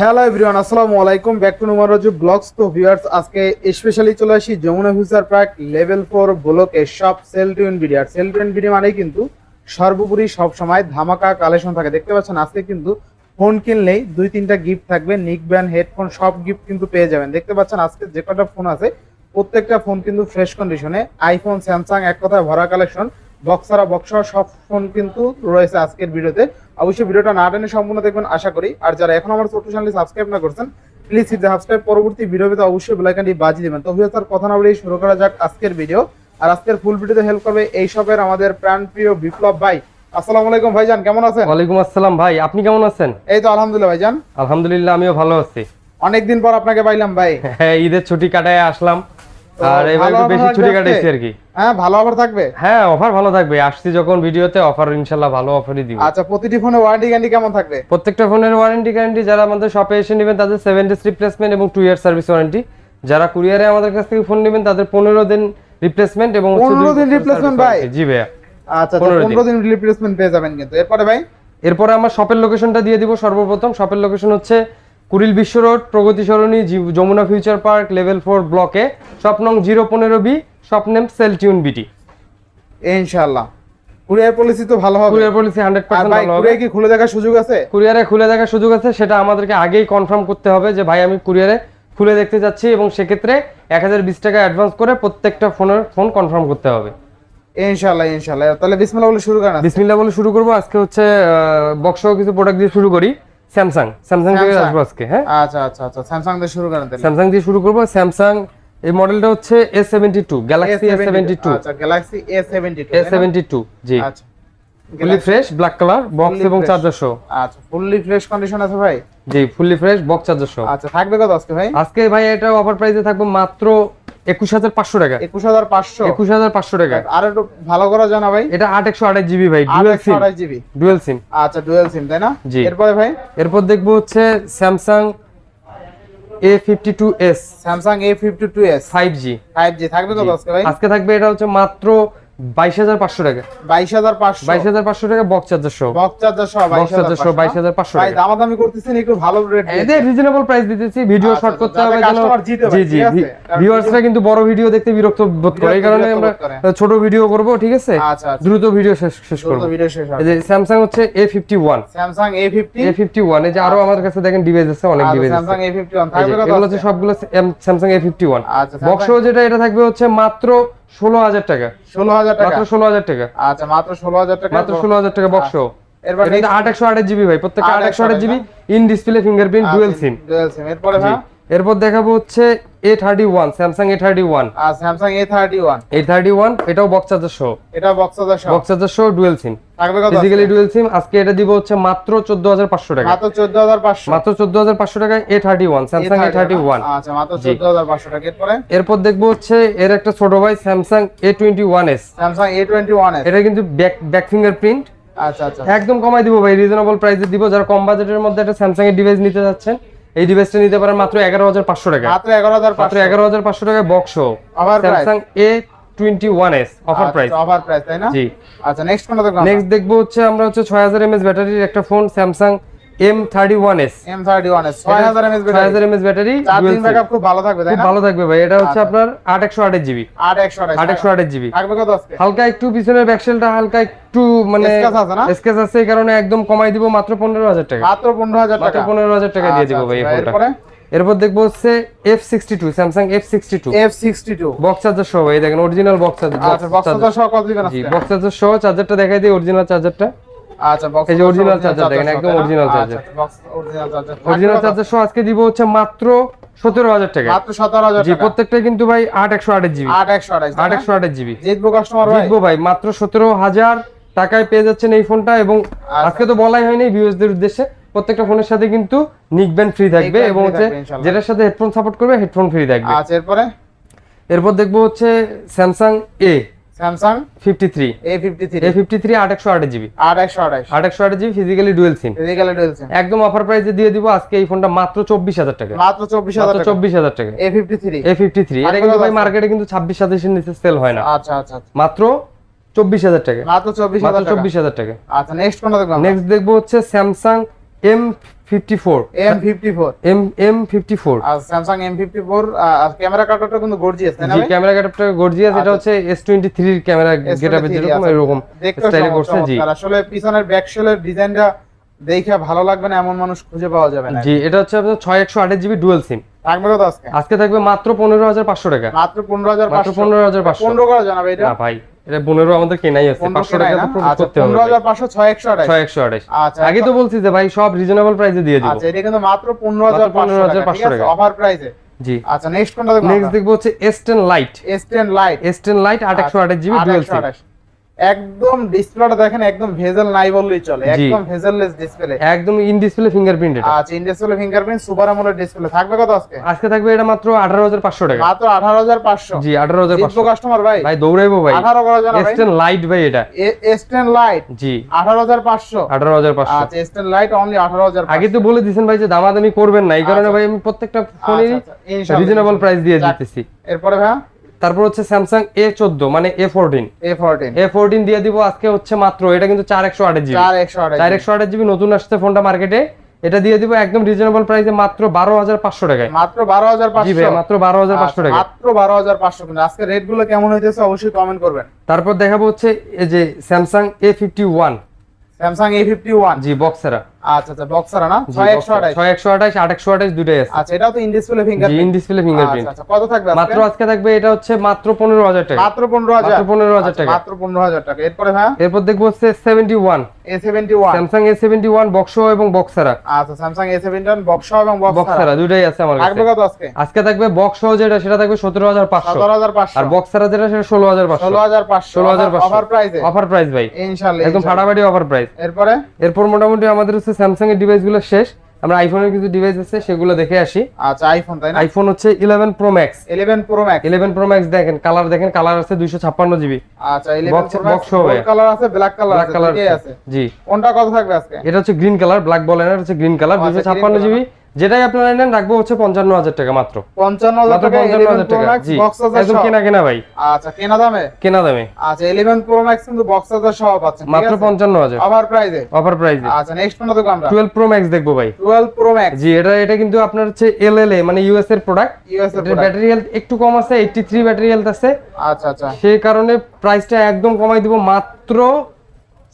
Hello everyone আসসালামু আলাইকুম। Back to Numar Raju vlogs তো ভিউয়ার্স আজকে স্পেশালি চলে আসি Jamuna future park level four ব্লকে সব সেল টু আর সেল টু ভিডিও মানেই কিন্তু সর্বোপরি সব সময় ধামাকা কালেকশন থাকে। দেখতে পাচ্ছেন, আজকে কিন্তু ফোন কিনলেই দুই তিনটা গিফট থাকবে নিক ব্যান্ড হেডফোন সব গিফট কিন্তু পেয়ে যাবেন। দেখতে পাচ্ছেন, আজকে যে কটা ফোন আছে, প্রত্যেকটা ফোন কিন্তু ফ্রেশ কন্ডিশনে আইফোন স্যামসাং এক কথায় ভরা কালেকশন বক্সারা বক্সা সব ফোন কিন্তু রয়েছে আজকের ভিডিওতে। অবশ্যই ভিডিওটা না টেনে সম্পূর্ণ দেখবেন আশা করি। আর যারা এখন আমার ছোট্ট চ্যানেলটি সাবস্ক্রাইব না করছেন প্লিজ সাবস্ক্রাইব পরবর্তী ভিডিওতে অবশ্যই বেলাইকানটি বাজিয়ে দেবেন। তো ভিডিও তার কথা না বলেই শুরু করা যাক আজকের ভিডিও আর আজকের ফুল ভিডিওতে হেল্প করবে এই সবের আমাদের প্রাণপ্রিয় বিপ্লব ভাই। আসসালামু আলাইকুম ভাইজান কেমন আছেন? ওয়ালাইকুম আসসালাম ভাই আপনি কেমন আছেন? এই তো আলহামদুলিল্লাহ ভাইজান। আলহামদুলিল্লাহ আমিও ভালো আছি। অনেকদিন পর আপনাকে পাইলাম ভাই। হ্যাঁ ঈদের ছুটি কাটায় আসলাম। আর এবার একটু বেশি ছুটি কাটাইছি আর কি হ্যাঁ ভালো অফার থাকবে? হ্যাঁ অফার ভালো থাকবে। আসছি যখন ভিডিওতে অফার ইনশাল্লাহ ভালো অফারই দিব। আচ্ছা প্রতিটি ফোনে ওয়ারেন্টি গ্যারান্টি কেমন থাকবে? প্রত্যেকটা ফোনের ওয়ারেন্টি গ্যারান্টি যারা আমাদের শপে এসে নেবেন তাদের সেভেন ডেজ রিপ্লেসমেন্ট এবং টু ইয়ার সার্ভিস ওয়ারেন্টি যারা কুরিয়ারে আমাদের কাছ থেকে ফোন নেবেন তাদের পনেরো দিন রিপ্লেসমেন্ট এবং হচ্ছে 15 দিন service ভাই? জি ভাইয়া। আচ্ছা 15 দিন। দিন রিপ্লেসমেন্ট পেয়ে যাবেন কিন্তু। এরপরে ভাই? এরপরে আমার শপের লোকেশনটা দিয়ে দিব সর্বপ্রথম। শপের লোকেশন হচ্ছে Kuril Bishwa road Pragati Sarani Jamuna future park level four ব্লকে শপ নং জিরো পনেরো B shop name Cell Tune BD. ইনশাআল্লাহ। কুরিয়ার পলিসি তো ভালো হবে। কুরিয়ার পলিসি হান্ড্রেড আর পার্সেন্ট ভাই ভালো হবে। কি খুলে দেখার সুযোগ আছে? কুরিয়ারে খুলে দেখার সুযোগ আছে সেটা আমাদেরকে আগেই কনফার্ম করতে হবে যে ভাই আমি কুরিয়ারে খুলে দেখতে যাচ্ছি এবং সেক্ষেত্রে এক হাজার বিশ টাকা অ্যাডভান্স করে প্রত্যেকটা ফোনের ফোন কনফার্ম করতে হবে। ইনশাআল্লাহ ইনশাআল্লাহ। তাহলে বিসমিল্লাহ বলে শুরু করেন বিসমিল্লা বলে শুরু করব। আজকে হচ্ছে বক্স কিছু প্রোডাক্ট দিয়ে শুরু করি। স্যামসাং স্যামসাং থেকে Samsung? আসব আজকে হ্যাঁ? আচ্ছা আচ্ছা আচ্ছা। স্যামসাং দিয়ে শুরু করেন তাহলে। স্যামসাং দিয়ে শুরু করব। স্যামসাং এই মডেলটা হচ্ছে S seventy two Galaxy S seventy two আচ্ছা Galaxy A72 S seventy two জি। আচ্ছা। Fully fresh black colour box এবং। চার্জার সহ আচ্ছা ফুললি ফ্রেশ কন্ডিশন আছে ভাই? জি ফুলি ফ্রেশ বক্স চার্জার সহ আচ্ছা থাকবে কত আজকে ভাই? আজকে ভাই এটা অফার প্রাইসে থাকবে মাত্র একুশ হাজার পাঁচশো টাকা। একুশ হাজার পাঁচশো। একুশ হাজার পাঁচশো টাকা। আর একটু ভালো করা জানা ভাই। এটা আট একশো আঠাশ জিবি ভাই ডুয়েল সিম আঠাশ জিবি। ডুয়েল সিম আচ্ছা ডুয়েল সিম তাই না? জি। এরপরে ভাই? এরপর দেখব হচ্ছে Samsung A fifty two S Samsung A fifty two S five G five G থাকবে কত আজকে ভাই? আজকে থাকবে এটা হচ্ছে মাত্র বাইশ হাজার পাঁচশো টাকা। বাইশ হাজার পাঁচশো। বাইশ হাজার পাঁচশো টাকা বক্স চার্জার সহ। বক্স চার্জার সহ বক্স চার্জার সহ বাইশ হাজার পাঁচশো। টাকা। দামাদামি করতেছেন একটু ভালো রেট এদের রিজনেবল প্রাইস দিতেছি ভিডিও আচ্ছা, শর্ট আচ্ছা, করতে হবে যেন customer জিতে পারে, জি জি ঠিক আছে? কারণ ভিউয়ার্সরা কিন্তু বড় ভিডিও দেখতে বিরক্ত বোধ করে। এই কারণে আমরা ছোট ভিডিও করব ঠিক আছে? আচ্ছা আচ্ছা। দ্রুত ভিডিও শেষ শেষ করব। এই যে স্যামসাং হচ্ছে A fifty one Samsung A fifty A fifty one এই যে আরও আমাদের কাছে দেখেন ডিভাইস আছে অনেক ডিভাইস আছে। স্যামসাং এ ফিফটি ওয়ান এই থাকবে যে, কত এগুলো হচ্ছে সবগুলো স্যামসাং এ ফিফটি ওয়ান আচ্ছা বক্স যেটা এটা থাকবে হচ্ছে মাত্র ষোলো হাজার টাকা। ষোলো হাজার টাকা। মাত্র ষোলো হাজার টাকা। আচ্ছা মাত্র ষোলো হাজার টাকা মাত্র ষোলো হাজার টাকা বক্স এরপর এটা কিন্তু আট একশো আট জিবি ভাই প্রত্যেকটা আট একশো আট GB in display fingerprint dual SIM dual SIM এরপরে এরপর দেখাবো হচ্ছে আর এটাও বক্স চার্জার সহ এটা বক্স সহ বক্স চার্জার সহ ডুয়েল সিম থাকবে কত ফিজিক্যালি ডুয়েল সিম আজকে এটা দিব হচ্ছে মাত্র টাকা। মাত্র টাকায় আচ্ছা টাকা। এরপরে? এরপর দেখব হচ্ছে এর একটা ছোট ভাই Samsung A twenty one S Samsung A twenty one এটা কিন্তু ব্যাক ব্যাক ফিঙ্গারপ্রিন্ট আচ্ছা আচ্ছা। একদম কমাই দিব ভাই রিজনেবল প্রাইসে দিব। যারা কম বাজেটের মধ্যে একটা এর ডিভাইস নিতে যাচ্ছেন এই ডিভাইসটা নিতে পারেন মাত্র এগারো হাজার পাঁচশো টাকা। মাত্র এগারো হাজার মাত্র এগারো হাজার পাঁচশো টাকা বক্স আবার? Samsung A twenty one S offer price offer price তাই না? জি। আচ্ছা নেক্সট কোনটা দেখব নেক্সট দেখব হচ্ছে আমরা হচ্ছে ছয় হাজার এমএস ব্যাটারির একটা phone Samsung battery charging backup খুব ভালো থাকবে তাই না? ভালো থাকবে ভাই এটা হচ্ছে। আপনার থাকবে কত আজকে? হালকা একটু পিছনের হালকা একটু মানে আছে না? স্কেচ আছে এই কারণে একদম কমাই দিব মাত্র পনেরো হাজার টাকা। মাত্র পনেরো হাজার মাত্র টাকা। পনেরো হাজার টাকা দিয়ে দিব আচ্ছা, ভাই এই আচ্ছা, ফোনটা। এরপর? দেখব হচ্ছে F sixty two Samsung F sixty two F sixty two box charger সহ ভাই দেখেন অরিজিনাল বক্স চার্জার বক্স সহ বক্স চার্জার সহ চার্জারটা দেখাই দিই অরিজিনাল চার্জারটা আচ্ছা বক্স এই যে original charger দেখেন, একদম original charger। Box original charger original charger সহ আজকে দিব হচ্ছে মাত্র সতেরো হাজার টাকা। মাত্র সতেরো হাজার জি প্রত্যেকটা কিন্তু ভাই আট একশো আঠাশ জিবি। আট একশো আঠাশ আট একশো আঠাশ জিবি। জিতবো কাস্টমার জিতবো ভাই মাত্র সতেরো হাজার টাকায় পেয়ে যাচ্ছেন এই ফোনটা এবং আচ্ছা। আজকে তো বলাই হয়নি ভিউয়ার্সদের উদ্দেশ্যে। প্রত্যেকটা ফোনের সাথে কিন্তু নিক ব্যান্ড ফ্রি থাকবে এবং হচ্ছে যেটার সাথে হেডফোন সাপোর্ট করবে হেডফোন ফ্রি থাকবে। আচ্ছা এরপরে? এরপর দেখব হচ্ছে Samsung A Samsung 53 A53 A53 828 GB 828 828 GB physically dual SIM physically dual SIM একদম অফার প্রাইসে দিয়ে দিব আজকে এই ফোনটা মাত্র 24000 টাকা। মাত্র 24000 টাকা। 24000 টাকা। A53 A53 এটা কিন্তু ভাই মার্কেটে কিন্তু 26 27 এর নিচে সেল হয় না। আচ্ছা আচ্ছা মাত্র 24000 টাকা। মাত্র 24000 টাকা। আচ্ছা নেক্সট কোনটা দেখব নেক্সট দেখব হচ্ছে Samsung M 54 M54 M M54 camera আচ্ছা। আচ্ছা। আসলে দেখে ভালো লাগবে না এমন মানুষ খুঁজে পাওয়া যাবে এটা হচ্ছে জিবি সিম থাকবে আজকে? থাকবে মাত্র 15500 টাকা। মাত্র হাজার মাত্র 15500 15000 জানাবে এটা। ভাই। এটা পনেরো আমাদের কেনাই আছে পনেরো পাঁচশো টাকা? তো প্রফিট আচ্ছা করতে হবে পনেরো হাজার পাঁচশো ছয় একশো আঠাশ। ছয় একশো আঠাশ। আচ্ছা আগে তো বলছি যে ভাই সব রিজনেবল প্রাইসে দিয়ে দিব। আচ্ছা এটা কিন্তু মাত্র পনেরো হাজার মাত্র পাঁচশো 15,500 টাকা। অফার প্রাইসে জি। আচ্ছা নেক্সট কোনটা দেখব নেক্সট দেখব হচ্ছে S ten lite S ten lite S ten lite আট একশো আঠাশ জিবি ডুয়াল সিম একদম ডিসপ্লেটা দেখেন একদম ভেজেল নাই বললেই চলে। একদম ভেজেললেস ডিসপ্লে একদম ইন ডিসপ্লে ফিঙ্গারপ্রিন্ট এটা। আচ্ছা industrial fingerprint super AMOLED display থাকবে কত আজকে? আজকে থাকবে এটা মাত্র আঠারো হাজার পাঁচশো টাকা। মাত্র আঠারো হাজার পাঁচশো। জি আঠারো হাজার কাস্টমার ভাই। ভাই দৌড়াইবো ভাই। আঠারো করা জানা ভাই। টেন লাইট ভাই এটা। এস টেন লাইট জি। আঠারো হাজার পাঁচশো। আঠারো হাজার পাঁচশো। আচ্ছা এস টেন লাইট অনলি আঠারো হাজার আগে তো বলে দিয়েছেন ভাই যে দামাদামি করবেন না। এই কারণে আচ্ছা। ভাই আমি প্রত্যেকটা ফোনে রিজনেবল প্রাইস দিয়ে। দিতেছি। এরপরে ভাই তারপর হচ্ছে স্যামসাং এ চোদ্দ মানে A fourteen A fourteen A fourteen দিয়ে দিব আজকে হচ্ছে মাত্র এটা কিন্তু চার একশো আঠাশ জিবি। চার একশো আঠাশ জিবি। নতুন আসছে ফোনটা মার্কেটে। এটা দিয়ে দিব একদম রিজনেবল প্রাইসে মাত্র বারো হাজার পাঁচশো টাকায়। মাত্র বারো হাজার পাঁচশো। মাত্র বারো হাজার পাঁচশো টাকা মাত্র বারো হাজার পাঁচশো আজকে রেটগুলো কেমন হইতেছে অবশ্যই কমেন্ট করবেন। তারপর দেখাবো হচ্ছে এই যে Samsung A fifty one Samsung A fifty one জি বক্সেরা আচ্ছা আচ্ছা বক্সারা না? ছয় একশো আঠাশ। ছয় একশো আঠাশ আট একশো আঠাশ দুটাই আছে। আচ্ছা এটাও তো in display finger in display fingerprint আচ্ছা কত থাকবে? মাত্র আজকে থাকবে এটা হচ্ছে মাত্র পনেরো হাজার টাকা। মাত্র পনেরো হাজার। মাত্র 15,000 আচ্ছা, টাকা। মাত্র পনেরো হাজার টাকা। এরপরে হ্যাঁ এরপর দেখব হচ্ছে seventy one A seventy one Samsung A seventy one বক্সো এবং বক্সারা আচ্ছা Samsung A seventy one box এবং বক্স বক্সারা দুটাই আছে আমার কাছে। কত আজকে? আজকে থাকবে বক্স যেটা সেটা থাকবে সতেরো হাজার পাঁচশো। সতেরো হাজার পাঁচশো। আর বক্সারা যেটা সেটা ষোলো হাজার পাঁচশো। ষোলো হাজার পাঁচশো। ষোলো হাজার পাঁচশো। অফার প্রাইসে অফার প্রাইস ভাই। ইনশাল্লাহ একদম ফাটাফাটি অফার প্রাইস এরপরে? এরপর মোটামুটি আমাদের হচ্ছে স্যামসাং এর ডিভাইসগুলো শেষ। আমরা আইফোনের কিছু ডিভাইস আছে সেগুলো দেখে আসি। আচ্ছা আইফোন তাই না? আইফোন হচ্ছে eleven pro max eleven pro max eleven pro max দেখেন কালার দেখেন কালার আছে দুইশো ছাপ্পান্ন জিবি আচ্ছা eleven Box- pro max colour আছে ব্ল্যাক কালার আছে আছে। জি। কোনটা কত থাকবে আজকে? এটা হচ্ছে গ্রিন কালার ব্ল্যাক বলেন হচ্ছে গ্রিন কালার আচ্ছা, দুইশো green ছাপ্পান্ন color জিবি যেটাই আপনারা নেন রাখব হচ্ছে পঞ্চান্ন হাজার টাকা মাত্র। পঞ্চান্ন হাজার টাকা একদম কেনা কেনা ভাই। আচ্ছা কেনা দামে? কেনা দামে। আচ্ছা ইলেভেন প্রো ম্যাক্স কিন্তু বক্স হাজার সহ পাচ্ছেন মাত্র পঞ্চান্ন হাজার অফার প্রাইসে অফার প্রাইস আচ্ছা নেক্সট কোনটা দেখব আমরা? টুয়েলভ প্রো ম্যাক্স দেখব ভাই। টুয়েলভ প্রো ম্যাক্স জি এটা এটা কিন্তু আপনার হচ্ছে এল এল এ মানে ইউএস এর প্রোডাক্ট ইউএস এর ব্যাটারি হেলথ একটু কম আছে এইটটি থ্রি ব্যাটারি হেলথ আছে। আচ্ছা আচ্ছা। সেই কারণে প্রাইসটা একদম কমাই দিব মাত্র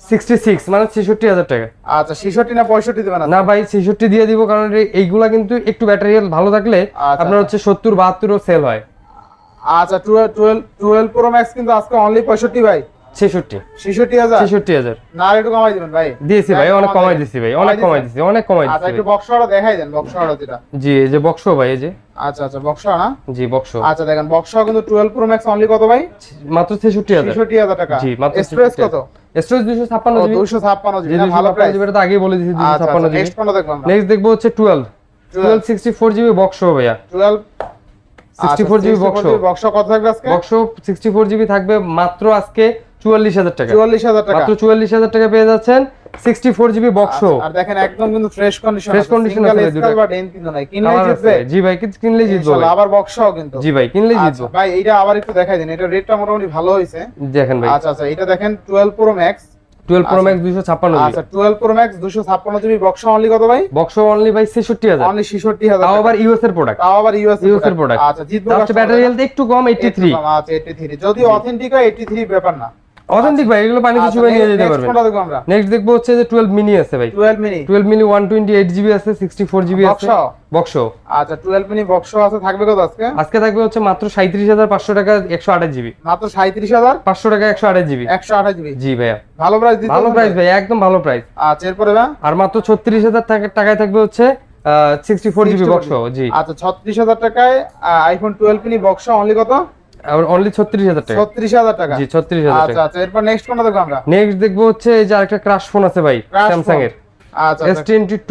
সিক্সটি সিক্স মানে ছেষট্টি হাজার টাকা। আচ্ছা ছেষট্টি না পঁয়ষট্টি দেবেন না ভাই ছেষট্টি দিয়ে দিব কারণ এইগুলা কিন্তু একটু ব্যাটারি ভালো থাকলে আচ্ছা, আপনার হচ্ছে সত্তর বাহাত্তরও সেল হয়। আচ্ছা twelve twelve twelve pro max কিন্তু আজকে অনলি পঁয়ষট্টি ভাই। ছেষট্টি। ছেষট্টি হাজার? ছেষট্টি হাজার। না আর একটু কমাই দিবেন ভাই। দিয়েছি ভাই একদম অনেক কমাই আমাদের- দিছি ভাই অনেক কমাই দিছি অনেক কমাই আচ্ছা দিছি। একটু ভাই। বক্স দেখাই দেন বক্স যেটা। জি এই যে বক্স ভাই এই যে। আচ্ছা আচ্ছা বক্স না? জি বক্স আচ্ছা দেখেন বক্স কিন্তু টুয়েলভ প্রো ম্যাক্স অনলি কত ভাই? মাত্র ছেষট্টি হাজার। ছেষট্টি হাজার টাকা। জি মাত্র এক্সপ্রেস কত? স্টোরেজ দুশো ছাপ্পান্ন জিবি দুইশো ছাপ্পান্ন যে জিবি দুশো ভালো ছাপ্পান্ন প্রাইস জিবি এটা তো আগেই বলে দিয়েছি দুশো আচ্ছা ছাপ্পান্ন জিবি নেক্সট কোনটা দেখব আমরা। নেক্সট দেখব হচ্ছে twelve twelve sixty four GB box ভাইয়া। Twelve sixty four GB box box কত থাকবে আজকে? বক্স সিক্সটি ফোর জিবি থাকবে মাত্র আজকে চুয়াল্লিশ হাজার টাকা। চুয়াল্লিশ হাজার টাকা। মাত্র চুয়াল্লিশ হাজার টাকা পেয়ে যাচ্ছেন সিক্সটি ফোর জিবি বক্স আর দেখেন একদম কিন্তু ফ্রেশ কন্ডিশন Fresh condition আছে দুটো। বা ডেন কিন্তু নাই। কিনলে কালার আছে। জিতবে জি ভাই কি- জিতবো আবার বক্সও কিন্তু। জি ভাই কিনলেই আচ্ছা, জিতবো। ভাই এইটা আবার একটু দেখাই দিন। এটা রেটটা মোটামুটি ভালো হয়েছে। দেখেন ভাই। আচ্ছা আচ্ছা এটা দেখেন 12 pro max twelve pro max দুশো ছাপ্পান্ন জিবি আচ্ছা 12 pro max 256 GB box only কত ভাই? বক্স অনলি ভাই ছেষট্টি হাজার। অনলি 66000 তাও আবার ইউএস এর প্রোডাক্ট তাও আবার ইউএস US এর। আচ্ছা জিতবো ব্যাটারি হেলথ একটু কম এইটটি থ্রি আচ্ছা 83 যদি অথেন্টিক হয় 83 ব্যাপার না। অথেন্টিক ভাই এগুলো পানিতে আচ্ছা, চুবাই নিয়ে যেতে পারবেন। কোনটা দেখব আমরা? নেক্সট দেখব হচ্ছে যে টুয়েলভ মিনি আছে ভাই। 12 mini twelve mini one twenty eight GB আছে সিক্সটি ফোর জিবি আছে। বক্সও? বক্স আচ্ছা 12 মিনি বক্স আছে থাকবে কত আজকে? আজকে থাকবে হচ্ছে মাত্র সাঁত্রিশ হাজার পাঁচশো টাকা একশো আঠাশ জিবি মাত্র 37000 পাঁচশো টাকা একশো আঠাশ জিবি 128 জিবি জি ভাইয়া। ভালো প্রাইস দিতে ভালো প্রাইস ভাই একদম ভালো প্রাইস আচ্ছা এরপরে ভাই? আর মাত্র ছত্রিশ হাজার টাকায় থাকবে হচ্ছে সিক্সটি ফোর জিবি 64 বক্স জি। আচ্ছা 36000 টাকায় আইফোন 12 মিনি বক্স অনলি কত? অনলি ছত্রিশ হাজার টাকা। 36000 টাকা। জি ছত্রিশ হাজার আচ্ছা টাকা। আচ্ছা এরপর নেক্সট কোনটা দেখব আমরা? নেক্সট দেখব হচ্ছে এই যে আরেকটা ক্রাশ ফোন আছে ভাই স্যামসাং। এর। আচ্ছা বক্স S22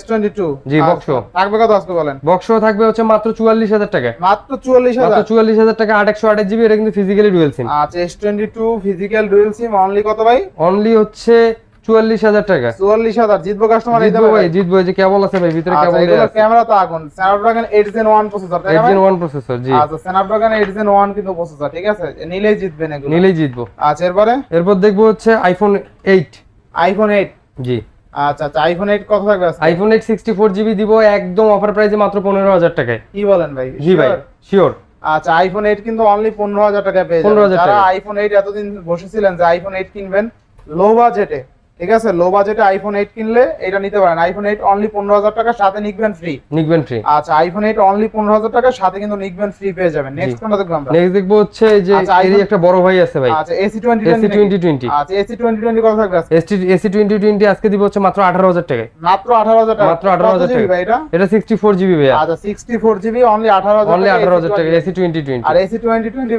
S22 জি, আচ্ছা, box। থাকবে কত আজকে বলেন? বক্স থাকবে হচ্ছে মাত্র চুয়াল্লিশ হাজার টাকা। মাত্র 44000 মাত্র চুয়াল্লিশ হাজার টাকা আট একশো আঠাশ জিবি এটা কিন্তু ফিজিক্যালি ডুয়েল সিম আচ্ছা S22 physical dual SIM only কত ভাই? অনলি হচ্ছে চুয়াল্লিশ হাজার টাকা। 44000 জিতবো কাস্টমার জিতবো ভাই জিতবো যে কেবল আছে ভাই ভিতরে আচ্ছা কেবল ক্যামেরা তো আগুন। স্ন্যাপড্রাগন 8 Gen 1 প্রসেসর তাই এইট জেন ওয়ান প্রসেসর জি। আচ্ছা স্ন্যাপড্রাগন 8 Gen 1 কিন্তু প্রসেসর ঠিক আছে? নিলেই জিতবেন এগুলো। নিলেই জিতবো। আচ্ছা এরপরে? এরপর দেখব হচ্ছে আইফোন এইট আইফোন 8 জি। আচ্ছা আচ্ছা আইফোন এইট কত থাকবে iPhone eight sixty four GB দিব একদম অফার প্রাইসে মাত্র পনেরো হাজার টাকায়। কি বলেন ভাই? জি ভাই শিওর আচ্ছা আইফোন এইট কিন্তু অনলি পনেরো হাজার টাকা পেয়ে 15,000 যাবেন যারা আইফোন এইট এতদিন বসেছিলেন যে আইফোন এইট কিনবেন লো বাজেটে ঠিক আছে? লো বাজেটে আইফোন এইট কিনলে এটা নিতে পারেন। আইফোন এইট অনলি পনেরো হাজার টাকা সাথে নিকবেন ফ্রি নিকবেন ফ্রি আচ্ছা আইফোন এইট অনলি পনেরো হাজার টাকা সাথে কিন্তু নিকবেন ফ্রি পেয়ে যাবেন। নেক্সট কোনটা দেখব আমরা? নেক্সট দেখব হচ্ছে এই যে আচ্ছা, এরই একটা বড় ভাই আছে ভাই। আচ্ছা SE twenty SE twenty twenty আচ্ছা এসি টোয়েন্টি টোয়েন্টি কত থাকবে আজকে? এসি এসি টোয়েন্টি টোয়েন্টি আজকে দিব হচ্ছে মাত্র আঠারো হাজার টাকায়। মাত্র আঠারো হাজার টাকা। মাত্র 18,000 কত GB টাকা। ভাই এটা? এটা সিক্সটি ফোর জিবি ভাইয়া। আচ্ছা সিক্সটি ফোর জিবি অনলি আঠারো হাজার অনলি আঠারো হাজার টাকা এসি টোয়েন্টি টোয়েন্টি আর এসি টোয়েন্টি টোয়েন্টি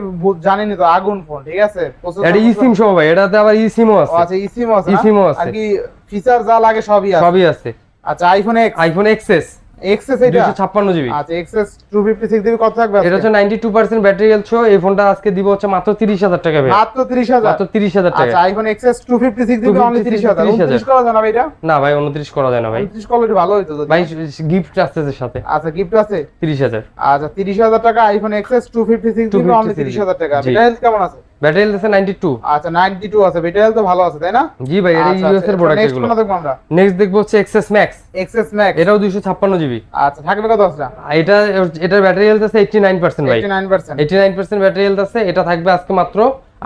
জানেনি তো আগুন ফোন ঠিক আছে? এটা ই সিম সহ ভাই এটাতে আবার ই সিমও ও, আছে। আচ্ছা ইসিম আছে না? আছে। আর কি ফিচার যা লাগে সবই আছে। সবই আছে। আচ্ছা iPhone X iPhone XS XS এটা দুইশো ছাপ্পান্ন জিবি আচ্ছা XS two fifty six GB কত থাকবে এটা হচ্ছে ninety two percent battery health এই ফোনটা আজকে দিব হচ্ছে মাত্র তিরিশ হাজার টাকা ভাই। মাত্র তিরিশ হাজার? মাত্র তিরিশ হাজার টাকা। আচ্ছা আইফোন এক্সএস জিবি অনলি 256 30,000 এটা? না ভাই উনত্রিশ করা যায় না ভাই। কোয়ালিটি ভালো যদি। ভাই গিফট এর সাথে। আচ্ছা গিফট আছে তিরিশ হাজার। আচ্ছা তিরিশ হাজার টাকা iPhone XS two fifty six GB only 256 হাজার টাকা। জি। হেলথ কেমন আছে? ব্যাটারি হেলথ আছে নাইনটি টু আচ্ছা নাইনটি টু আছে ব্যাটারি হেলথ তো ভালো আছে তাই না? জি ভাই এটা আচ্ছা, ইউএস এর প্রোডাক্ট নেক্সট এগুলো। কোনটা দেখব আমরা? নেক্সট দেখব হচ্ছে এক্সএস ম্যাক্স এক্সএস ম্যাক্স এটাও দুইশো ছাপ্পান্ন জিবি আচ্ছা থাকবে কত আছে? এটা এটার ব্যাটারি হেলথ আছে এইটটি নাইন পার্সেন্ট ভাই। Eighty nine percent eighty nine percent battery health আছে এটা থাকবে আজকে মাত্র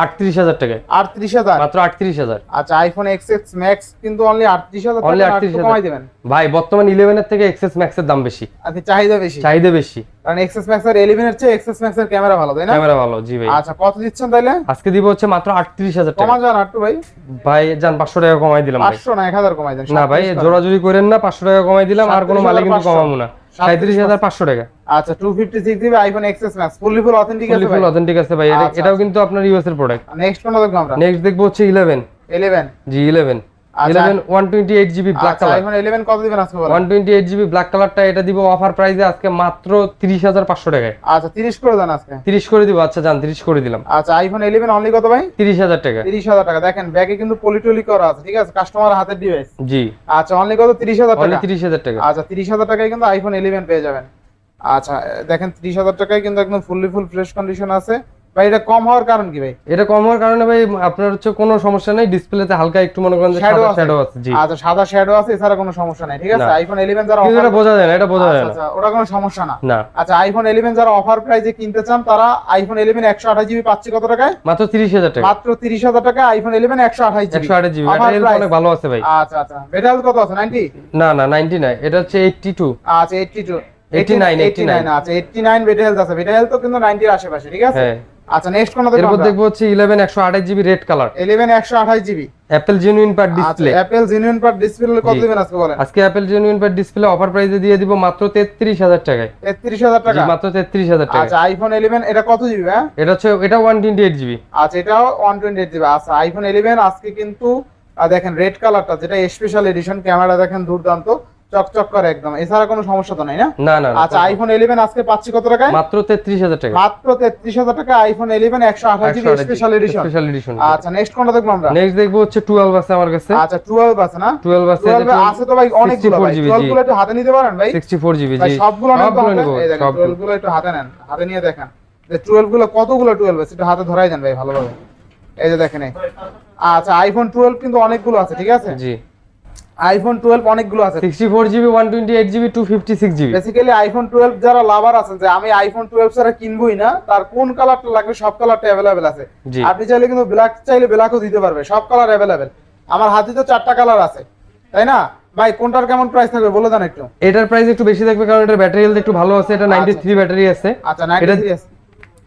আটত্রিশ হাজার টাকায়। আটত্রিশ হাজার? মাত্র আটত্রিশ হাজার। আচ্ছা আইফোন এক্স এক্স ম্যাক্স কিন্তু অনলি আটত্রিশ হাজার Only টাকা 38,000 কমাই দিবেন। ভাই বর্তমান থেকে এক্সএস ম্যাক্সের দাম বেশি। আচ্ছা চাহিদা বেশি। চাহিদা বেশি। কারণ ম্যাক্স এর চেয়ে ম্যাক্স এর ক্যামেরা ভালো তাই না? ক্যামেরা ভালো জি ভাই। আচ্ছা কত দিচ্ছেন তাইলে? আজকে দিব হচ্ছে মাত্র আটত্রিশ হাজার টাকা। কমা যান আটটু ভাই। ভাই যান পাঁচশো টাকা কমাই দিলাম পাঁচশো না এক হাজার কমাই দেন না ভাই 37 জোরাজুরি করেন না পাঁচশো টাকা কমাই দিলাম আর কোনো মালে কিন্তু কমাবো না। সাঁত্রিশ হাজার পাঁচশো টাকা। আচ্ছা two fifty six GB iPhone XS max fully full authentic আছে ফুল অথেন্টিক আছে ভাই। আচ্ছা, এটাও কিন্তু আপনার ইউএস এর প্রোডাক্ট নেক্সট কোনটা দেখব আমরা। নেক্সট দেখব হচ্ছে ইলেভেন ইলেভেন জি ইলেভেন আচ্ছা। GB black colour iPhone eleven কত দিবেন আজকে বলেন? One twenty eight GB black কালারটা এটা দিব অফার প্রাইসে আজকে মাত্র তিরিশ হাজার পাঁচশো টাকায়। আচ্ছা তিরিশ করে দেন আজকে। তিরিশ করে দিব আচ্ছা যান তিরিশ করে দিলাম। আচ্ছা আইফোন ইলেভেন অনলি কত ভাই? তিরিশ হাজার টাকা। তিরিশ হাজার টাকা। দেখেন ব্যাগে কিন্তু পলিটলি করা আছে ঠিক আছে? কাস্টমার হাতের ডিভাইস জি। আচ্ছা অনলি কত? তিরিশ হাজার অনলি টাকা। তিরিশ হাজার টাকা। আচ্ছা তিরিশ হাজার টাকায় কিন্তু আইফোন ইলেভেন পেয়ে যাবেন। আচ্ছা দেখেন তিরিশ হাজার টাকায় কিন্তু একদম ফুললি ফুল ফ্রেশ কন্ডিশন আছে। ভাই এটা কম হওয়ার কারণ কি ভাই? এটা কম হওয়ার কারণে ভাই আপনার হচ্ছে কোনো সমস্যা নেই ডিসপ্লেতে হালকা একটু মনে করেন যে সাদা শ্যাডো আছে জি। আচ্ছা সাদা শ্যাডো আছে এছাড়া কোনো সমস্যা নাই ঠিক আছে? আইফোন ইলেভেন যারা কিন্তু এটা বোঝা যায় না এটা বোঝা আচ্ছা, যায় না। আচ্ছা, ওটা কোনো সমস্যা না। না। আচ্ছা আইফোন ইলেভেন যারা অফার প্রাইসে কিনতে চান তারা আইফোন ইলেভেন একশো আঠাশ জিবি পাচ্ছে কত টাকায়? মাত্র তিরিশ হাজার টাকা। মাত্র তিরিশ হাজার টাকা আইফোন ইলেভেন একশো আঠাশ জিবি একশো আট জিবি ব্যাটারি অনেক ভালো আছে ভাই। আচ্ছা আচ্ছা বেটাল কত আছে নাইনটি না না নাইনটি নাই এটা হচ্ছে এইটটি টু আচ্ছা এইটটি টু 89, 89 আচ্ছা এইটটি নাইন বেটা হেলথ আছে। বেটা হেলথ তো কিন্তু নাইনটির আশেপাশে ঠিক আছে? হ্যাঁ। আচ্ছা নেক্সট কোন এরপর দেখব হচ্ছে ইলেভেন একশো আঠাশ জিবি রেড কালার ইলেভেন একশো আঠাশ GB Apple genuine per display Apple genuine per display কত দিবেন আজকে বলেন? আজকে Apple genuine per display offer প্রাইসে দিয়ে দিব মাত্র তেত্রিশ হাজার টাকায়। তেত্রিশ হাজার জি টাকা মাত্র তেত্রিশ হাজার টাকা আচ্ছা আইফোন ইলেভেন এটা কত জিবি হ্যাঁ? এটা হচ্ছে এটা ওয়ান টোয়েন্টি এইট জিবি আচ্ছা এটাও ওয়ান টোয়েন্টি এইট জিবি আচ্ছা আইফোন ইলেভেন আজকে কিন্তু দেখেন রেড কালারটা যেটা স্পেশাল এডিশন ক্যামেরা দেখেন দুর্দান্ত। চকচক করে একদম। এছাড়া কোনো সমস্যা তো নাই না? না না আচ্ছা আইফোন ইলেভেন আজকে পাচ্ছি কত টাকায়? মাত্র তেত্রিশ হাজার টাকা। মাত্র তেত্রিশ হাজার টাকা আইফোন ইলেভেন একশো আঠাশ GB special edition special edition আচ্ছা নেক্সট কোনটা দেখব আমরা? নেক্সট দেখব হচ্ছে টুয়েলভ আছে আমার কাছে। আচ্ছা টুয়েলভ আছে না? টুয়েলভ আছে টুয়েলভ আছে তো ভাই অনেকগুলো 64 ভাই। GB, টুয়েলভ জি। গুলো একটু হাতে নিতে পারেন ভাই। সিক্সটি ফোর জিবি ভাই জি। সবগুলো এই দেখেন টুয়েলভগুলো একটু হাতে নেন হাতে নিয়ে দেখেন। যে টুয়েলভগুলো কতগুলো টুয়েলভ আছে একটু হাতে ধরাই দেন ভাই ভালোভাবে। এই যে দেখেন আচ্ছা আইফোন টুয়েলভ কিন্তু অনেকগুলো আছে ঠিক আছে? জি। আইফোন টুয়েলভ অনেকগুলো আছে। Sixty four GB one twenty eight GB two fifty six GB basically iPhone twelve যারা লাভার আছেন যে আমি আইফোন টুয়েলভ ছাড়া কিনবই না তার কোন কালারটা লাগবে সব কালারটা আছে। আপনি চাইলে কিন্তু ব্ল্যাক চাইলে ব্ল্যাকও দিতে পারবে সব কালার অ্যাভেলেবেল আমার হাতে তো চারটা কালার আছে তাই না? ভাই কোনটার কেমন প্রাইস থাকবে বলে দেন একটু। এটার প্রাইস একটু বেশি থাকবে কারণ এটার ব্যাটারি হেলথ একটু ভালো আছে এটা নাইনটি থ্রি ব্যাটারি আছে। আচ্ছা এটা-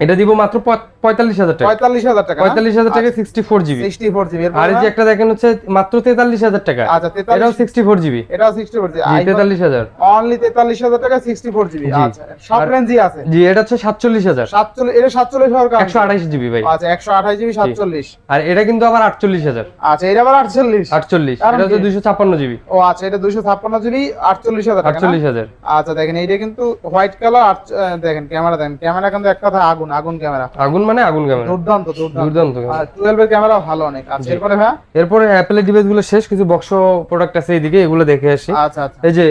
এটা দিব মাত্র পঁয়তাল্লিশ হাজার টাকা। পঁয়তাল্লিশ হাজার টাকা পঁয়তাল্লিশ হাজার টাকা sixty four GB sixty four GB আর যে একটা দেখেন হচ্ছে মাত্র তেতাল্লিশ হাজার টাকা। আচ্ছা এটাও সিক্সটি ফোর জিবি এটাও সিক্সটি ফোর জিবি তেতাল্লিশ হাজার। অনলি তেতাল্লিশ হাজার টাকা সিক্সটি ফোর জিবি আচ্ছা সব রেঞ্জই আছে। জি এটা হচ্ছে সাতচল্লিশ হাজার। সাতচল্লিশ এটা সাতচল্লিশ হওয়ার একশো আঠাশ জিবি ভাই। আচ্ছা একশো আঠাশ জিবি সাতচল্লিশ। আর এটা কিন্তু আবার আটচল্লিশ হাজার। আচ্ছা এটা আবার আটচল্লিশ। আটচল্লিশ। এটা হচ্ছে দুইশো ছাপ্পান্ন জিবি ও আচ্ছা এটা দুশো ছাপ্পান্ন জিবি আটচল্লিশ হাজার আটচল্লিশ হাজার। আচ্ছা দেখেন এইটা কিন্তু হোয়াইট কালার দেখেন ক্যামেরা দেখেন ক্যামেরা কিন্তু এক কথা আগুন আগুন ক্যামেরা। আগুন মানে আগুন ক্যামেরা দুর্দান্ত দুর্দান্ত। আর টুয়েলভ এর ক্যামেরা ভালো অনেক। আচ্ছা এরপরে হ্যাঁ এরপরে অ্যাপেলের ডিভাইসগুলো শেষ কিছু বক্স প্রোডাক্ট আছে এইদিকে এগুলো দেখে আসি। আচ্ছা আচ্ছা। এই যে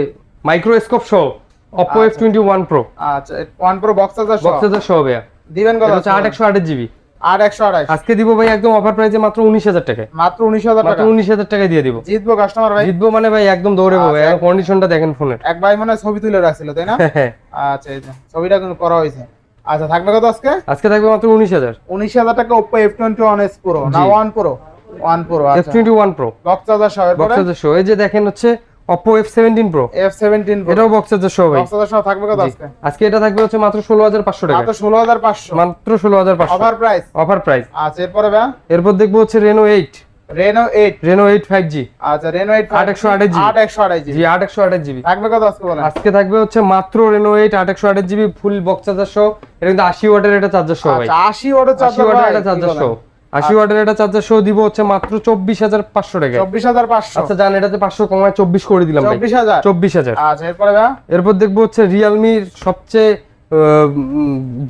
মাইক্রোস্কোপ সহ এফ টোয়েন্টি ওয়ান প্রো আচ্ছা one pro box charger box সহ ভাইয়া। দিবেন কত হচ্ছে আট একশো আটের জিবি। আট একশো আঠাশ। আজকে দিব ভাই একদম অফার প্রাইসে মাত্র উনিশ হাজার টাকায়। মাত্র উনিশ হাজার মাত্র টাকা। উনিশ হাজার টাকায় দিয়ে দিব। জিতবো কাস্টমার ভাই? জিতবো মানে ভাই একদম দৌড়ে পাবে আচ্ছা। কন্ডিশনটা দেখেন ফোনের এক ভাই মনে ছবি তুলে রাখছিল তাই না? হ্যাঁ। আচ্ছা এই যে ছবিটা কিন্তু করা হয়েছে। আচ্ছা থাকবে কত আজকে? আজকে থাকবে মাত্র উনিশ হাজার। উনিশ হাজার টাকা ওপো এফ টোয়েন্টি ওয়ান না জি। One pro one pro F আচ্ছা। Twenty one pro box charger সহ শো এই যে দেখেন হচ্ছে seventeen pro F seventeen pro এটাও ভাই। বক্স চার্জার সহ থাকবে কত। আজকে? আজকে এটা থাকবে হচ্ছে মাত্র ষোলো হাজার পাঁচশো টাকা। মাত্র ষোলো হাজার পাঁচশো। মাত্র ষোলো হাজার পাঁচশো। অফার প্রাইস অফার প্রাইস আচ্ছা এরপরে ভাই এরপর দেখব হচ্ছে Reno eight Reno eight Reno eight five G আচ্ছা রেনো জিবি। জিবি জি আট একশো আঠাশ জিবি থাকবে কত আজকে বলেন? আজকে থাকবে হচ্ছে মাত্র রেনো এইট আট একশো আঠাশ জিবি ফুল বক্স চার্জার সহ এটা কিন্তু আশি ওয়াটের এটা চার্জার সহ ভাই। আচ্ছা ওয়াটের চার্জার ওয়াটের এটা চার্জার সহ আশি ওয়াটের এটা চার্জার সহ দিব হচ্ছে মাত্র চব্বিশ হাজার পাঁচশো টাকা চব্বিশ হাজার পাঁচশো। আচ্ছা জান এটাতে পাঁচশো কমায় চব্বিশ করে দিলাম ভাই। চব্বিশ হাজার? চব্বিশ হাজার। আচ্ছা এরপরে ভাই? এরপর দেখব হচ্ছে রিয়েলমির সবচেয়ে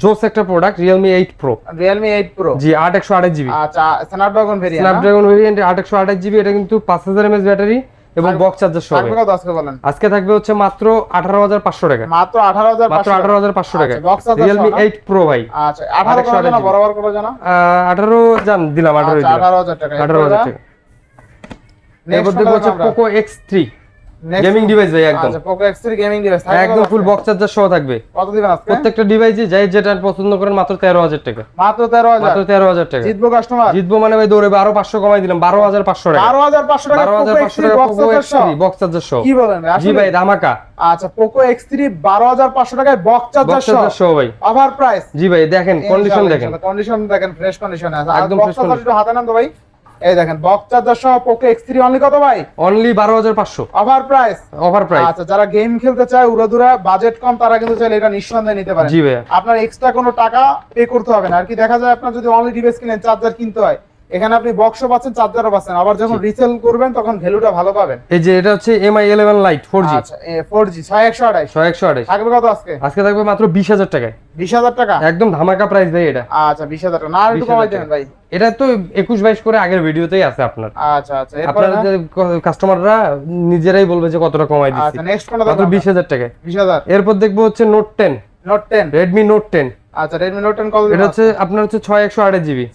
জোস একটা product Realme eight pro Realme eight pro জি আট একশো আঠাশ জিবি। আচ্ছা ভেরিয়েন্ট স্ন্যাপড্রাগন ভেরিয়েন্ট আট একশো আঠাশ জিবি এটা কিন্তু পাঁচ হাজার এমএস ব্যাটারি এবং বক্স চার্জার সহ। আজকে বলেন। আজকে থাকবে হচ্ছে মাত্র আঠারো হাজার পাঁচশো টাকা। মাত্র আঠারো হাজার মাত্র আঠারো হাজার পাঁচশো টাকা। আচ্ছা, box charger রিয়েলমি সহ না? এইট প্রো ভাই। আচ্ছা আঠারো আরেকশো করে জানা বরাবর করে জানা? আঠারো জান দিলাম আঠারো আচ্ছা আঠারো হাজার টাকা। আঠারো হাজার টাকা। এরপর দেখব হচ্ছে এক্স থ্রি গেমিং ডিভাইস ভাই একদম। আচ্ছা Poco X three gaming device একদম ফুল বক্স চার্জার সহ থাকবে। কত দিবেন আজকে? প্রত্যেকটা ডিভাইসে যাই যেটা পছন্দ করেন মাত্র তেরো হাজার টাকা। মাত্র তেরো হাজার? মাত্র তেরো হাজার টাকা। জিতবো কাস্টমার জিতবো মানে ভাই দৌড়ে আরও পাঁচশো কমাই দিলাম বারো হাজার পাঁচশো টাকা। বারো হাজার পাঁচশো টাকা বারো হাজার পোকো পাঁচশো এক্স থ্রি টাকা box Poco X box charger সহ। কি বলেন? জি ভাই ধামাকা। আচ্ছা পোকো এক্স থ্রি বারো হাজার পাঁচশো টাকায় বক্স চার্জার সহ বক্স চার্জার সহ ভাই। অফার প্রাইস জি ভাই দেখেন কন্ডিশন দেখেন। কন্ডিশন দেখেন ফ্রেশ কন্ডিশন আছে। একদম ফ্রেশ কন্ডিশন হাতে নেন তো ভাই। এই দেখেন বক্স চার্জার সহ পোকো এক্স থ্রি অনলি কত ভাই? অনলি বারো হাজার পাঁচশো। অফার প্রাইস অফার প্রাইস আচ্ছা যারা গেম খেলতে চায় উড়াদুরা বাজেট কম তারা কিন্তু চাইলে এটা নিঃসন্দেহে নিতে পারেন। জি ভাই আপনার এক্সট্রা কোনো টাকা পে করতে হবে না। আর কি দেখা যায় আপনার যদি অনলি ডিভাইস কিনেন চার্জার কিনতে হয় এখানে আপনি বক্সও পাচ্ছেন চার্জারও পাচ্ছেন আবার যখন রিসেল করবেন তখন ভ্যালুটা ভালো পাবেন। এই যে এটা হচ্ছে Mi eleven lite four G আচ্ছা ফোর জি ছয় একশো আঠাইশ ছয় একশো আঠাশ। থাকবে কত আজকে? আজকে থাকবে মাত্র বিশ হাজার টাকায়। বিশ হাজার টাকা? একদম ধামাকা প্রাইস ভাই এটা। আচ্ছা বিশ হাজার টাকা। না আর একটু কমাই। দেবেন ভাই। এটা তো একুশ বাইশ করে আগের ভিডিওতেই আছে আপনার। আচ্ছা আচ্ছা আপনারা কাস্টমাররা নিজেরাই বলবে যে কতটা কমাই দিচ্ছি। আচ্ছা নেক্সট কোনটা মাত্র বিশ হাজার টাকায়। বিশ হাজার। এরপর দেখব হচ্ছে Note ten Note ten Redmi Note ten আচ্ছা কত এটা হচ্ছে আপনার জিবি।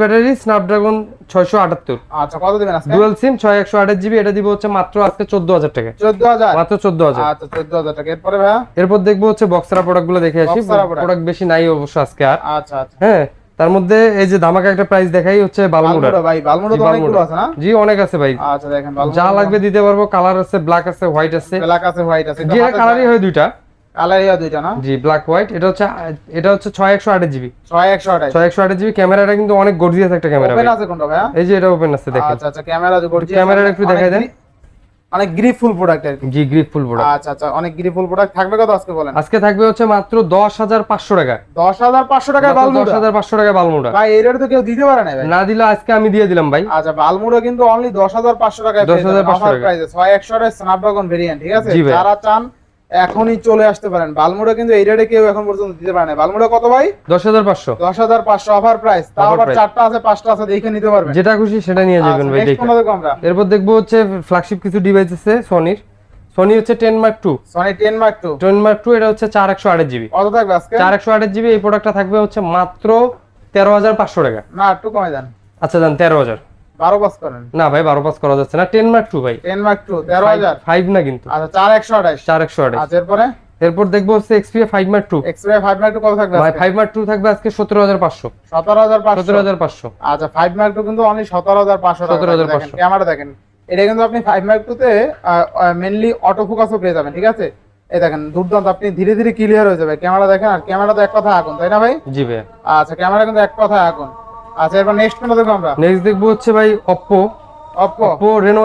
ব্যাটারি স্ন্যাপড্রাগন আচ্ছা কত দিবেন আজকে ডুয়েল সিম জিবি এটা দিব হচ্ছে মাত্র আজকে চোদ্দ হাজার টাকা। চোদ্দ হাজার? মাত্র চোদ্দ হাজার। আচ্ছা টাকা। এরপরে দেখব হচ্ছে বক্সারা প্রোডাক্টগুলো দেখে আসি। প্রোডাক্ট বেশি নাই অবশ্য আজকে আর। আচ্ছা আচ্ছা। হ্যাঁ তার মধ্যে এই যে ধামাকা একটা প্রাইস দেখাই হচ্ছে বালমুডা ভাই বালমুড়া তো অনেকগুলো আছে না? জি অনেক আছে ভাই। আচ্ছা দেখেন যা লাগবে দিতে পারব। কালার আছে ব্ল্যাক আছে হোয়াইট আছে। ব্ল্যাক আছে হোয়াইট আছে। কালারই হয় দুইটা। কালার দুইটা না? জি ব্ল্যাক হোয়াইট এটা হচ্ছে এটা জিবি। ছয় একশো আঠাশ। ছয় একশো আঠাশ জিবি ক্যামেরাটা কিন্তু অনেক গর্জিয়াস একটা ক্যামেরা ওপেন আছে কোনটা ভাইয়া? এই যে এটা ওপেন আছে দেখেন। আচ্ছা আচ্ছা ক্যামেরা যে করছি ক্যামেরাটা একটু দেখাই দেন। অনেক গ্রিপফুল প্রোডাক্ট আর জি গ্রিপ প্রোডাক্ট আচ্ছা আচ্ছা অনেক গ্রিপফুল প্রোডাক্ট থাকবে কত আজকে বলেন? আজকে থাকবে হচ্ছে মাত্র দশ হাজার পাঁচশো টাকা। দশ হাজার পাঁচশো টাকা দশ বালমুড়া? হাজার পাঁচশো টাকা বালমুডা। ভাই এই তো কেউ দিতে পারে না ভাই। না দিলে আজকে আমি দিয়ে দিলাম ভাই। আচ্ছা বালমুড়া কিন্তু অনলি দশ হাজার পাঁচশো টাকায় 10,500 টাকা। প্রাইসে ছয় একশো আঠাশ স্ন্যাপড্রাগন ভেরিয়েন্ট ঠিক আছে? যারা চান এখনই চলে আসতে পারেন। বালমুড়া কিন্তু এই রেটে কেউ এখন পর্যন্ত দিতে পারে না বালমুড়া কত ভাই? দশ হাজার পাঁচশো। দশ হাজার পাঁচশো অফার প্রাইস তাও আবার চারটা আছে পাঁচটা আছে দেখে নিতে পারবেন। যেটা খুশি সেটা নিয়ে যাবেন ভাই এরপর দেখব হচ্ছে ফ্ল্যাগশিপ কিছু ডিভাইস আছে সনির সনি হচ্ছে ten mark two Sony ten mark two ten mark two এটা হচ্ছে চার একশো আঠাশ জিবি কত থাকবে আজকে? চার একশো আঠাশ জিবি এই প্রোডাক্টটা থাকবে হচ্ছে মাত্র তেরো হাজার পাঁচশো টাকা। না একটু কমে দেন। আচ্ছা যান তেরো হাজার বারো পাস করেন। না ভাই বারো পাস করা যাচ্ছে না। টেন মার্ক ভাই। না কিন্তু। আচ্ছা আচ্ছা এরপরে? এরপর দেখব হচ্ছে এক্সপিএ মার্ক কত থাকবে ভাই থাকবে আজকে আচ্ছা মার্ক কিন্তু অনলি 17,500 ক্যামেরা দেখেন এটা কিন্তু আপনি মার্ক তে মেনলি অটো ফোকাসও পেয়ে যাবেন ঠিক আছে? এই দেখেন দুর্দান্ত আপনি ধীরে ধীরে ক্লিয়ার হয়ে যাবে। ক্যামেরা দেখেন আর ক্যামেরা তো এক কথা আগুন তাই না ভাই? জি ভাই। আচ্ছা ক্যামেরা কিন্তু এক কথা আগুন। আচ্ছা এরপর নেক্সট দেখব আমরা। নেক্সট দেখব হচ্ছে ভাই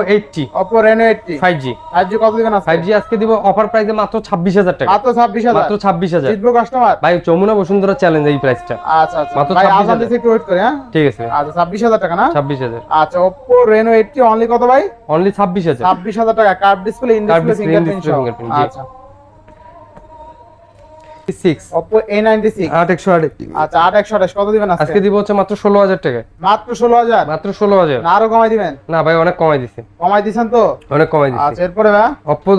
eighty Oppo Reno eighty five G five G কত দিবেন আছে ফাইভ জি আজকে দিব অফার প্রাইসে মাত্র ছাব্বিশ হাজার টাকা। মাত্র ছাব্বিশ হাজার। মাত্র ছাব্বিশ হাজার। জিতবো কাস্টমার ভাই যমুনা বসুন্ধরা চ্যালেঞ্জ এই প্রাইসটা আচ্ছা আচ্ছা। মাত্র ভাই 26,000 একটু ওয়েট করে হ্যাঁ? ঠিক আছে। আচ্ছা ছাব্বিশ হাজার টাকা না? ছাব্বিশ হাজার। আচ্ছা ওপো রেনো এইটটি অনলি কত ভাই? অনলি ছাব্বিশ হাজার। ছাব্বিশ হাজার টাকা। Curve display in display fingerprint. আচ্ছা। Oppo A96 আট একশো আট আচ্ছা আট একশো আঠাশ কত দিবেন আজকে আজকে দিব হচ্ছে মাত্র ষোলো হাজার টাকা মাত্র ষোলো হাজার মাত্র আরও কমাই দিবেন না ভাই অনেক কমাই দিছে কমাই দিছেন তো অনেক কমাই দিছে আচ্ছা এরপরে ভাই Oppo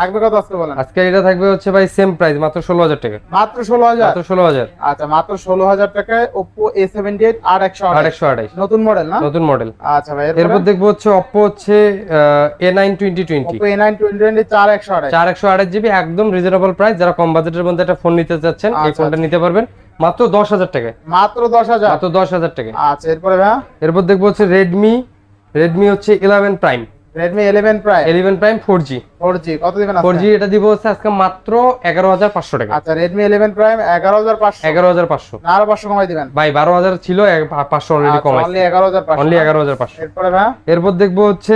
থাকবে কত আজকে বলেন আজকে এটা থাকবে হচ্ছে ভাই সেম প্রাইস মাত্র ষোলো হাজার টাকা মাত্র ষোলো হাজার মাত্র ষোলো হাজার আচ্ছা মাত্র ষোলো হাজার টাকায় Oppo A78 আট একশো আট আঠাশ একশো আঠাশ নতুন মডেল নতুন মডেল আচ্ছা ভাই এরপর দেখব হচ্ছে অপ্পো হচ্ছে A nine twenty twenty Oppo A9 2020 চার একশো আঠাশ চার একশো আঠাশ জিবি একদম রিজনেবল প্রাইস যারা কম বাজেটের মধ্যে একটা ফোন নিতে চাচ্ছেন এই আচ্ছা, ফোনটা নিতে পারবেন মাত্র দশ হাজার টাকায়। মাত্র দশ হাজার? মাত্র দশ হাজার টাকায়। আচ্ছা এরপরে ভাই? এরপর দেখব হচ্ছে রেডমি রেডমি হচ্ছে eleven prime prime eleven prime four G four G কত দিবেন আজকে? জি এটা দিব হচ্ছে আজকে মাত্র এগারো হাজার পাঁচশো টাকা। আচ্ছা পাঁচশো। এগারো হাজার পাঁচশো। না আরও পাঁচশো কমাই দিবেন। ভাই বারো হাজার ছিল এক- পা- পাঁচশো অলরেডি কমাই অনলি এগারো হাজার পাঁচশো। অনলি এগারো হাজার ভাই? এরপর দেখব হচ্ছে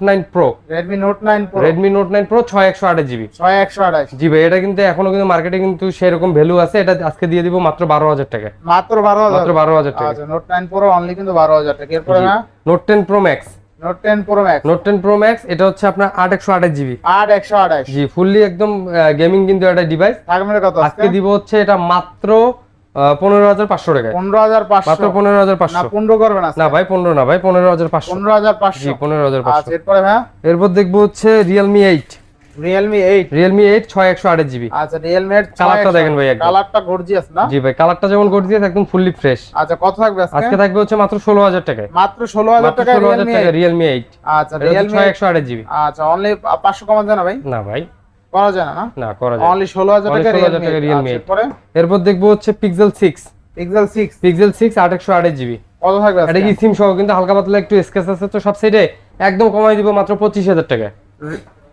nine pro Redmi Note nine pro ছয় একশো আঠাশ জিবি ছয় একশো আঠাশ। জি ভাই এটা কিন্তু এখনও কিন্তু মার্কেটে কিন্তু সেরকম ভ্যালু আছে। এটা আজকে দিয়ে দিব মাত্র বারো হাজার টাকা। মাত্র বারো হাজার। মাত্র বারো হাজার টাকা। আচ্ছা নোট নাইন প্রো অনলি কিন্তু বারো হাজার টাকা। এরপরে। ভাই? Note ten pro max Note ten pro max Note ten pro max এটা হচ্ছে আপনার আট একশো আঠাশ জিবি। আট একশো আঠাশ। জি ফুললি একদম গেমিং কিন্তু একটা ডিভাইস থাকবে কত আজকে দিব হচ্ছে এটা মাত্র পনেরো হাজার পাঁচশো টাকা পনেরো হাজার মাত্র পাঁচশো পনেরো হাজার না পাঁচশো পনেরো করবেন না ভাই পনেরো না ভাই পনেরো হাজার পাঁচশো। পনেরো হাজার জি পাঁচশো পনেরো হাজার পাঁচশো। এরপরে হ্যাঁ এরপর দেখব হচ্ছে রিয়েলমি এইট আচ্ছা কালারটা দেখেন ভাই একদম। কালারটা গর্জিয়াস না? জি ভাই কালারটা যেমন একদম ফুললি ফ্রেশ আচ্ছা কত থাকবে আজকে? আজকে থাকবে হচ্ছে মাত্র ষোলো হাজার টাকায়। মাত্র আচ্ছা আচ্ছা অনলি পাঁচশো কমা যায় না ভাই? না ভাই। করা যায় না না? করা যায় অনলি 16,000 টাকা Realme আচ্ছা, 8 এরপরে? এরপর দেখব হচ্ছে কত থাকবে এটা কি সিম সহ কিন্তু হালকা পাতলা একটু স্কেচ আছে তো সব সাইডে একদম কমাই দিব মাত্র পঁচিশ হাজার টাকা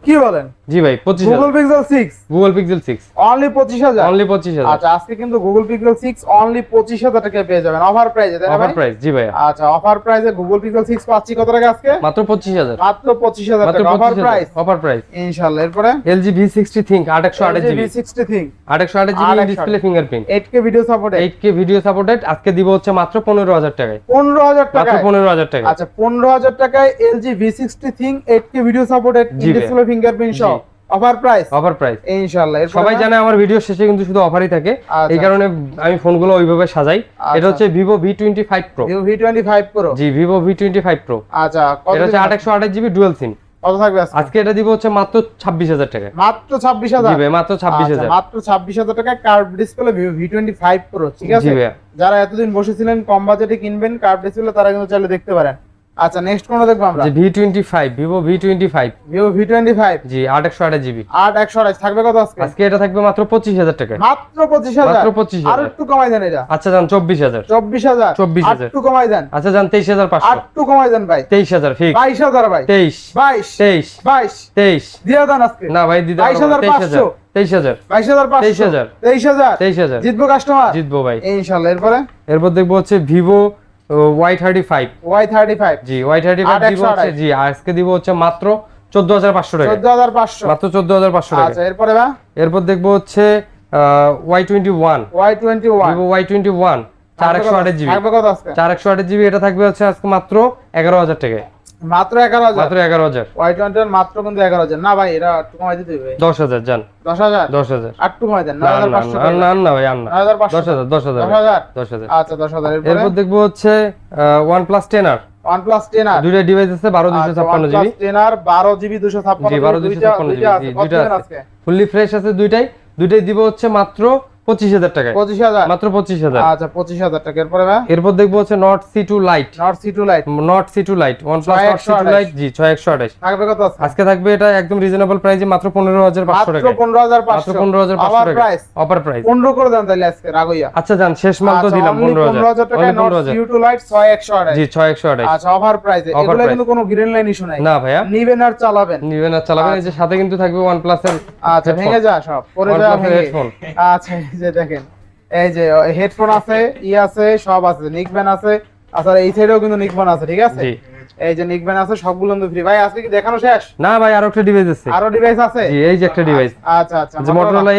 কি বলেন? জি ভাই পঁচিশ Google Pixel six Google Pixel six only পঁচিশ হাজার? অনলি পঁচিশ হাজার। আচ্ছা আজকে কিন্তু গুগল পিক্সেল সিক্স অনলি পঁচিশ হাজার টাকা পেয়ে যাবেন। অফার প্রাইজে তাই না অফার প্রাইস জি ভাইয়া। আচ্ছা অফার প্রাইজে গুগল পিক্সেল সিক্স পাচ্ছি কত টাকা আজকে? মাত্র পঁচিশ হাজার। মাত্র পঁচিশ হাজার মাত্র টাকা। অফার প্রাইস অফার প্রাইস ইনশাল্লাহ এরপরে? একশো আঠাশ জিবি সিক্সটি থিং আট একশো আঠাশ GB 828 display fingerprint eight K video support eight K video supported আজকে দিব হচ্ছে মাত্র পনেরো হাজার টাকায়। পনেরো হাজার মাত্র টাকা পনেরো হাজার টাকা আচ্ছা পনেরো হাজার টাকায় LG V sixty thing eight K video supported ভাই। ডিসপ্লে ফিঙ্গারপ্রিন্ট সহ। অফার প্রাইস অফার প্রাইস ইনশাল্লাহ এরপরে সবাই জানে আমার ভিডিও শেষে কিন্তু শুধু অফারই থাকে। আচ্ছা। এই কারণে আমি ফোনগুলো ওইভাবে সাজাই। আচ্ছা। এটা হচ্ছে twenty five pro Vivo V twenty five pro জি টোয়েন্টি ফাইভ প্রো আচ্ছা এটা হচ্ছে ডুয়েল সিম কত থাকবে আজকে? এটা দিব হচ্ছে মাত্র ছাব্বিশ হাজার টাকা। মাত্র ছাব্বিশ জি হাজার ভাই মাত্র ছাব্বিশ আচ্ছা, হাজার মাত্র ছাব্বিশ হাজার টাকা curve display twenty five pro ঠিক আছে। যারা এতদিন বসেছিলেন কম বাজেটে কিনবেন কার্ভ ডিসপ্লে তারা কিন্তু চাইলে দেখতে পারেন। আচ্ছা নেক্সট কোনটা দেখব আমরা? Vivo V twenty five Vivo five G আট একশো আঠাশ জিবি আট একশো আঠাশ থাকবে কত আজকে? আজকে এটা থাকবে মাত্র পঁচিশ হাজার টাকা। মাত্র পঁচিশ হাজার? মাত্র 25,000 আর একটু কমাই দেন এটা। আচ্ছা যান হাজার। চব্বিশ হাজার। 24,000 একটু কমাই দেন। আচ্ছা যান তেইশ হাজার পাঁচশো। একটু কমাই দেন ভাই। তেইশ হাজার ফিক্স বাইশ হাজার ভাই। তেইশ। বাইশ। তেইশ। বাইশ। তেইশ। দিয়ে দেন আজকে। না ভাই দিতে 22,500 তেইশ হাজার। বাইশ হাজার পাঁচশো। 23,000 তেইশ হাজার। তেইশ হাজার। জিতবো কাস্টমার জিতবো ভাই। ইনশাল্লাহ। এরপরে? এরপর দেখব হচ্ছে Vivo Y thirty five Y thirty five জি ওয়াই থার্টি ফাইভ দিব হচ্ছে জি আজকে দিব হচ্ছে মাত্র চোদ্দ হাজার পাঁচশো টাকা। চোদ্দ হাজার পাঁচশো। মাত্র চোদ্দ হাজার পাঁচশো টাকা। আচ্ছা এরপরে বা? এরপর দেখব হচ্ছে Y twenty one Y twenty one Y twenty one চার একশো আঠাশ জিবি। চার একশো আঠাশ জিবি এটা থাকবে হচ্ছে আজকে মাত্র এগারো হাজার টাকা মাত্র এগারো হাজার। মাত্র এগারো হাজার। ওয়াই টোয়েন্টি মাত্র কিন্তু এগারো হাজার। না ভাই এটা একটু কমাই দিতে হবে। দশ হাজার যান দশ হাজার? দশ হাজার। আর একটু কমাই দেন না না, না, ভাই না। নয় হাজার পাঁচশো দশ হাজার দশ হাজার দশ হাজার? দশ হাজার। আচ্ছা দশ হাজার। এরপর? দেখব হচ্ছে OnePlus ten R. OnePlus ten R. দুইটা ডিভাইস আছে বারো দুশো ছাপ্পান্ন জিবি টেন আর বারো জিবি দুশো ছাপ্পান্ন বারো দুশো ছাপ্পান্ন জিবি দুইটা আছে। ফুললি ফ্রেশ আছে দুইটাই। দুইটাই দিব হচ্ছে মাত্র পঁচিশ হাজার টাকায়। পঁচিশ হাজার? মাত্র পঁচিশ হাজার। আচ্ছা পঁচিশ হাজার টাকা। এরপরে এরপর দেখব হচ্ছে Nord CE two lite Nord CE two lite Nord CE two lite OnePlus Nord CE two lite জি ছয় একশো আঠাশ। থাকবে কত আজকে আজকে থাকবে এটা একদম রিজনেবল প্রাইসে মাত্র পনেরো হাজার পাঁচশো টাকা পনেরো হাজার মাত্র পাঁচশো পনেরো হাজার পাঁচশো টাকা অফার প্রাইস পনেরো করে দেন তাহলে আজকে রাগইয়া আচ্ছা যান শেষ মাল তো আচ্ছা, দিলাম পনেরো পনেরো হাজার হাজার পনেরো হাজার। টু লাইট ছয় একশো আঠাশ। জি ছয় একশো আঠাশ। আচ্ছা অফার প্রাইসে এগুলো কিন্তু কোনো গ্রিন লাইন ইস্যু নাই। না ভাইয়া। নিবেন আর চালাবেন। নিবেন আর চালাবেন এই যে সাথে কিন্তু থাকবে ওয়ান প্লাস এর আচ্ছা ভেঙে যা সব। পরে। আচ্ছা যে দেখেন এই যে হেডফোন আছে ই আছে সব আছে নিকব্যান আছে। আচ্ছা এই সাইডেও কিন্তু নিকব্যান আছে ঠিক আছে? এই যে নিকবেন আছে সবগুলো কিন্তু ফ্রি ভাই আজকে কি দেখানো শেষ? না ভাই আরও একটা ডিভাইস আছে। আরও ডিভাইস আছে? জি এই যে একটা ডিভাইস আচ্ছা আচ্ছা যে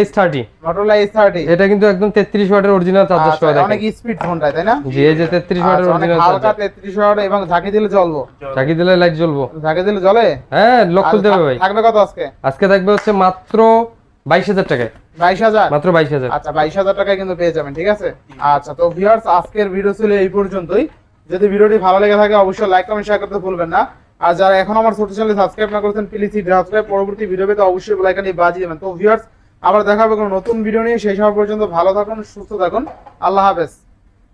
S30 এটা কিন্তু একদম তেত্রিশ ওয়াটের অরিজিনাল চার্জার আচ্ছা, সহ দেখেন। অনেক স্পিড ফোনটা তাই না? জি এই যে তেত্রিশ ওয়াটের আচ্ছা, অরিজিনাল হালকা 33 ওয়াট এবং ঝাঁকি দিলে জ্বলবো। চাকি দিলে লাইট জ্বলবো। ঝাঁকি দিলে জ্বলে? হ্যাঁ লক খুলতে হবে ভাই। থাকবে কত আজকে? আজকে থাকবে হচ্ছে মাত্র বাইশ হাজার টাকায়। বাইশ হাজার? মাত্র বাইশ হাজার। আচ্ছা বাইশ হাজার টাকায় কিন্তু পেয়ে যাবেন ঠিক আছে? আচ্ছা তো ভিউয়ার্স আজকের ভিডিও ছিল এই পর্যন্তই। যদি ভিডিওটি ভালো লেগে থাকে অবশ্যই লাইক কমেন্ট শেয়ার করতে ভুলবেন না। আর যারা এখন আমার ছোট চ্যানেল সাবস্ক্রাইব না করেছেন প্লিজ সাবস্ক্রাইব পরবর্তী ভিডিও পেতে অবশ্যই বাজিয়ে দেবেন। তো ভিউয়ার্স আবার দেখা হবে কোনো নতুন ভিডিও নিয়ে। সেই সময় পর্যন্ত ভালো থাকুন সুস্থ থাকুন। আল্লাহ হাফেজ।